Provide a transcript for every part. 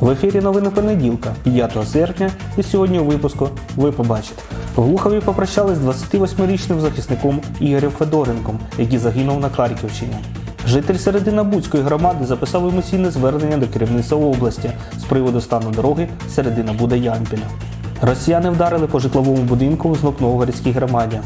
В ефірі новини понеділка, 5 серпня, і сьогодні у випуску ви побачите. В Глухові попрощались з 28-річним захисником Ігорем Федоренком, який загинув на Харківщині. Житель Серединобудської громади записав емоційне звернення до керівництва області з приводу стану дороги Середина Буда Ямпіля. Росіяни вдарили по житловому будинку в Знокновгородській громаді.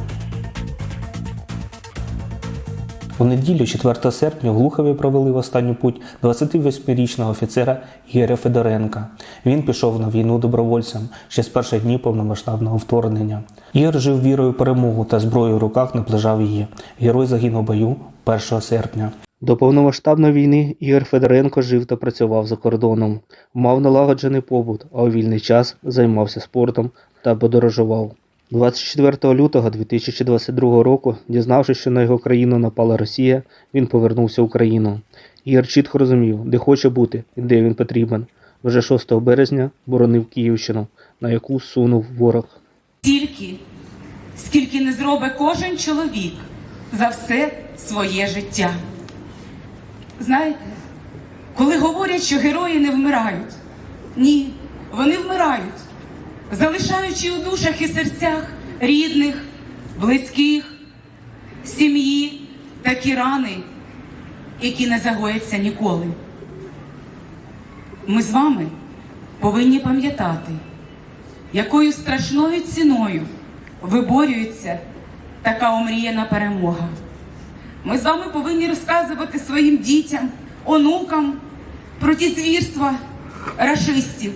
У неділю, 4 серпня, в Глухові провели в останню путь 28-річного офіцера Ігоря Федоренка. Він пішов на війну добровольцем ще з перших днів повномасштабного вторгнення. Ігор жив вірою в перемогу та зброєю в руках наближав її. Герой загинув в бою 1 серпня. До повномасштабної війни Ігор Федоренко жив та працював за кордоном. Мав налагоджений побут, а у вільний час займався спортом та подорожував. 24 лютого 2022 року, дізнавшись, що на його країну напала Росія, він повернувся в Україну. Ігор чітко розумів, де хоче бути і де він потрібен. Вже 6 березня боронив Київщину, на яку сунув ворог. Стільки, скільки не зробить кожен чоловік за все своє життя. Знаєте, коли говорять, що герої не вмирають, ні, вони вмирають, залишаючи у душах і серцях рідних, близьких, сім'ї такі рани, які не загояться ніколи. Ми з вами повинні пам'ятати, якою страшною ціною виборюється така омріяна перемога. Ми з вами повинні розказувати своїм дітям, онукам про ті звірства рашистів.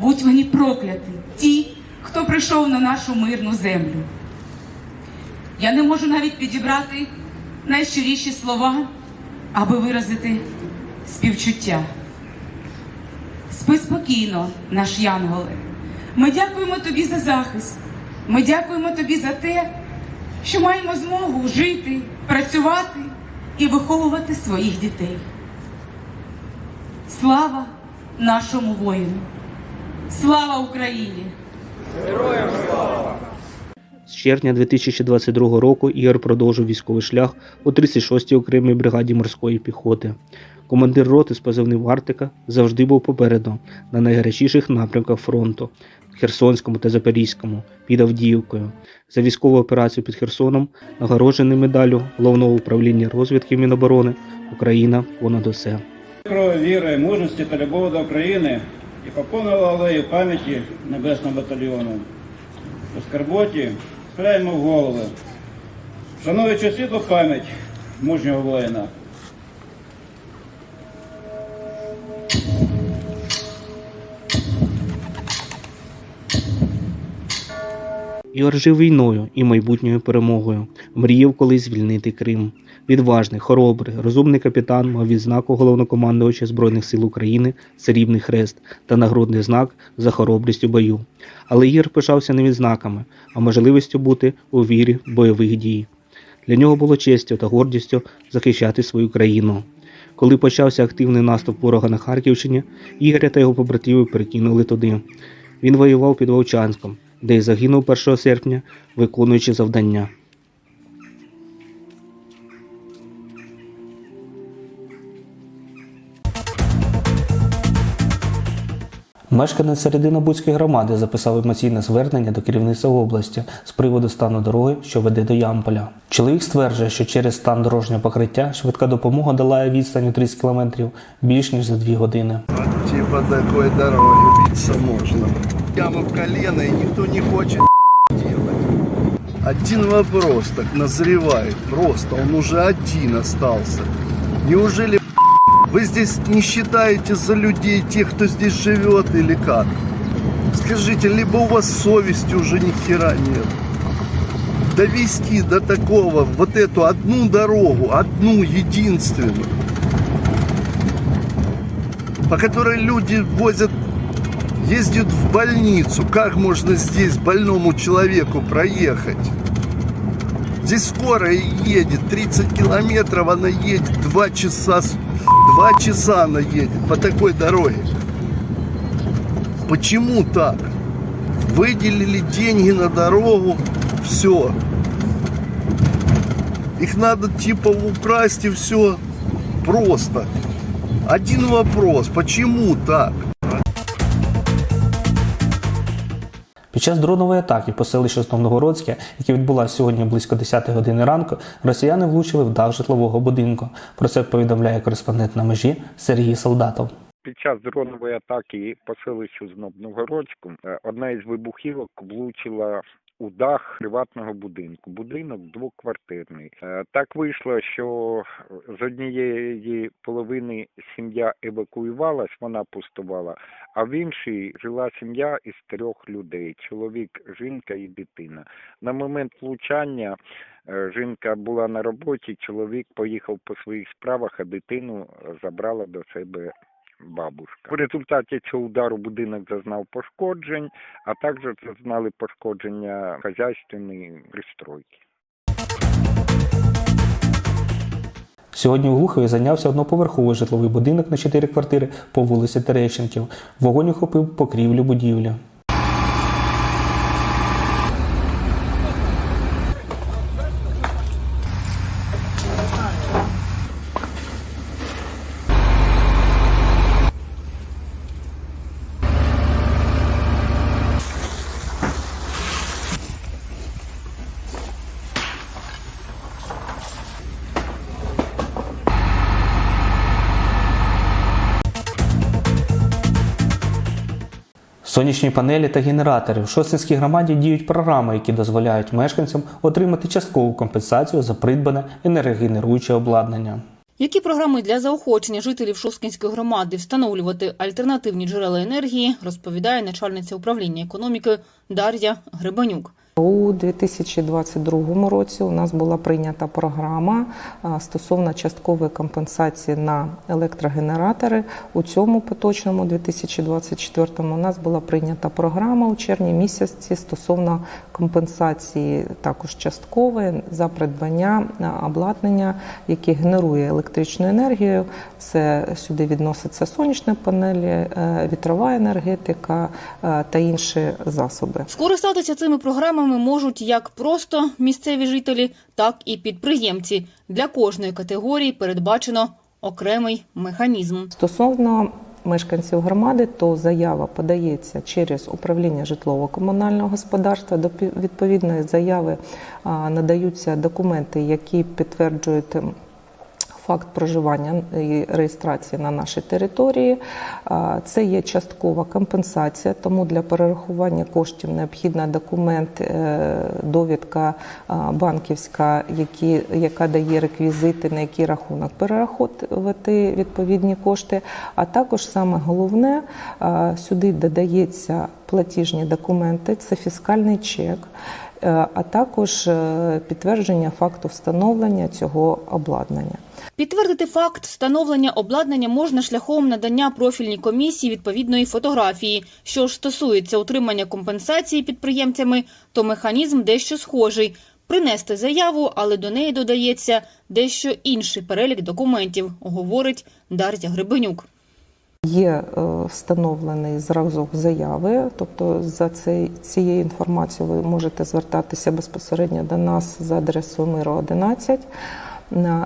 Будь вони прокляті, ті, хто прийшов на нашу мирну землю. Я не можу навіть підібрати найщиріші слова, аби виразити співчуття. Спи спокійно, наш Янголе. Ми дякуємо тобі за захист. Ми дякуємо тобі за те, що маємо змогу жити, працювати і виховувати своїх дітей. Слава нашому воїну! Слава Україні! Героям слава! З червня 2022 року Ігор продовжив військовий шлях у 36-й окремій бригаді морської піхоти. Командир роти з позивним Арктика завжди був попереду на найгарячіших напрямках фронту в Херсонському та Запорізькому під Авдіївкою. За військову операцію під Херсоном нагороджений медаллю головного управління розвідки Міноборони Україна понад усе. Крові, віри, мужності та любові до України і поповнила алею пам'яті Небесного батальйону. У скарботі схиляємо в голови, шануючи світлу пам'ять мужнього воїна. Ігор жив війною і майбутньою перемогою. Мріяв колись звільнити Крим. Відважний, хоробрий, розумний капітан мав відзнаку головнокомандувача Збройних сил України Срібний хрест та нагрудний знак за хоробрість у бою. Але Ігор пишався не відзнаками, а можливістю бути у вірі бойових дій. Для нього було честю та гордістю захищати свою країну. Коли почався активний наступ ворога на Харківщині, Ігоря та його побратимів перекинули туди. Він воював під Вовчанськом, де й загинув 1 серпня, виконуючи завдання. Мешканець Серединобудської громади записав емоційне звернення до керівництва області з приводу стану дороги, що веде до Ямполя. Чоловік стверджує, що через стан дорожнього покриття швидка допомога долає відстань у 30 км більш ніж за 2 години. Типа такой дороги биться можно. Яма в колено и никто не хочет делать. Один вопрос так назревает. Просто он уже один остался. Неужели вы здесь не считаете за людей тех, кто здесь живет или как? Скажите, либо у вас совести уже ни хера нет. Довести до такого вот эту одну дорогу, одну единственную, по которой люди возят, ездят в больницу. Как можно здесь больному человеку проехать? Здесь скорая едет, 30 километров она едет, 2 часа, 2 часа она едет по такой дороге. Почему так? Выделили деньги на дорогу, все. Их надо типа украсть и все. Просто. Один вопрос, почему так? Час дронової атаки по селищу Основногородське, яке відбулася сьогодні близько 10 години ранку, росіяни влучили в дах житлового будинку. Про це повідомляє кореспондент на межі Сергій Солдатов. Під час дронової атаки по селищу Знобногородську е, одна із вибухівок влучила у дах приватного будинку. Будинок двоквартирний. Е, Так вийшло, що з однієї половини сім'я евакуювалась, вона пустувала, а в іншій жила сім'я із трьох людей: чоловік, жінка і дитина. На момент влучання е, жінка була на роботі, чоловік поїхав по своїх справах, а дитину е, забрала до себе бабушка. В результаті цього удару будинок зазнав пошкоджень, а також зазнали пошкодження хазяйственної пристройки. Сьогодні у Глухові зайнявся одноповерховий житловий будинок на 4 квартири по вулиці Терещенків. Вогонь охопив покрівлю будівлі. Сонячні панелі та генератори в Шосинській громаді діють програми, які дозволяють мешканцям отримати часткову компенсацію за придбане енергогенеруюче обладнання. Які програми для заохочення жителів Шосткінської громади встановлювати альтернативні джерела енергії, розповідає начальниця управління економіки Дар'я Гребанюк. У 2022 році у нас була прийнята програма стосовно часткової компенсації на електрогенератори. У цьому поточному 2024 у нас була прийнята програма у червні місяці стосовно компенсації також часткової за придбання обладнання, яке генерує електричну енергію. Це сюди відносяться сонячні панелі, е, вітрова енергетика е, та інші засоби. Скористатися цими програмами можуть як просто місцеві жителі, так і підприємці. Для кожної категорії передбачено окремий механізм. Стосовно мешканців громади, то заява подається через управління житлово-комунального господарства. До відповідної заяви надаються документи, які підтверджують. Факт проживання і реєстрації на нашій території це є часткова компенсація, тому для перерахування коштів необхідний документ, е, довідка банківська, які, яка дає реквізити, на який рахунок перераховувати відповідні кошти. А також саме головне сюди додається платіжні документи, це фіскальний чек. Е, А також е, підтвердження факту встановлення цього обладнання. Підтвердити факт встановлення обладнання можна шляхом надання профільній комісії відповідної фотографії. Що ж стосується отримання компенсації підприємцями, то механізм дещо схожий. Принести заяву, але до неї додається дещо інший перелік документів, говорить Дар'я Гребенюк. Є е, встановлений зразок заяви, тобто за цією інформацією ви можете звертатися безпосередньо до нас за адресою Миру 11.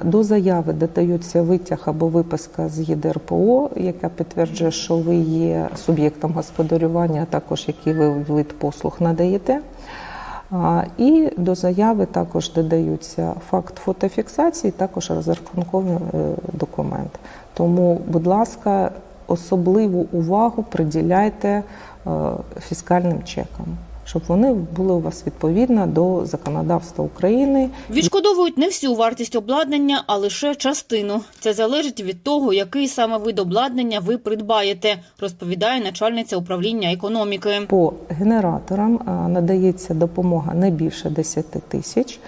До заяви додаються витяг або виписка з ЄДРПО, яка підтверджує, що ви є суб'єктом господарювання, а також який ви вид послуг надаєте. І до заяви також додаються факт фотофіксації, також розрахунковий е, документ. Тому, будь ласка, особливу увагу приділяйте е, фіскальним чекам, щоб вони були у вас відповідно до законодавства України Відшкодовують не всю вартість обладнання, а лише частину. Це залежить від того, який саме вид обладнання ви придбаєте, розповідає начальниця управління економіки. По генераторам надається допомога не більше 10 тисяч.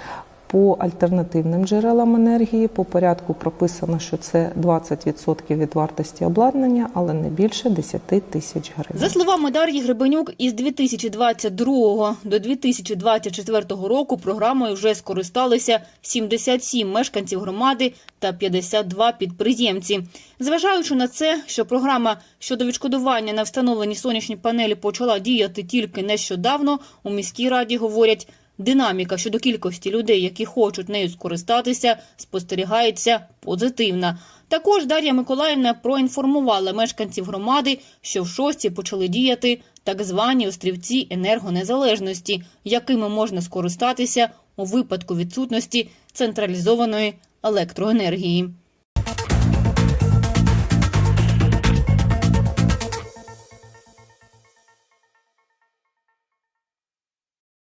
По альтернативним джерелам енергії по порядку прописано, що це 20% від вартості обладнання, але не більше 10 тисяч гривень. За словами Дар'ї Гребенюк, із 2022 до 2024 року програмою вже скористалися 77 мешканців громади та 52 підприємці. Зважаючи на це, що програма щодо відшкодування на встановлені сонячні панелі почала діяти тільки нещодавно, у міській раді говорять, Динаміка щодо кількості людей, які хочуть нею скористатися, спостерігається позитивна. Також Дар'я Миколаївна проінформувала мешканців громади, що в шості почали діяти так звані острівці енергонезалежності, якими можна скористатися у випадку відсутності централізованої електроенергії.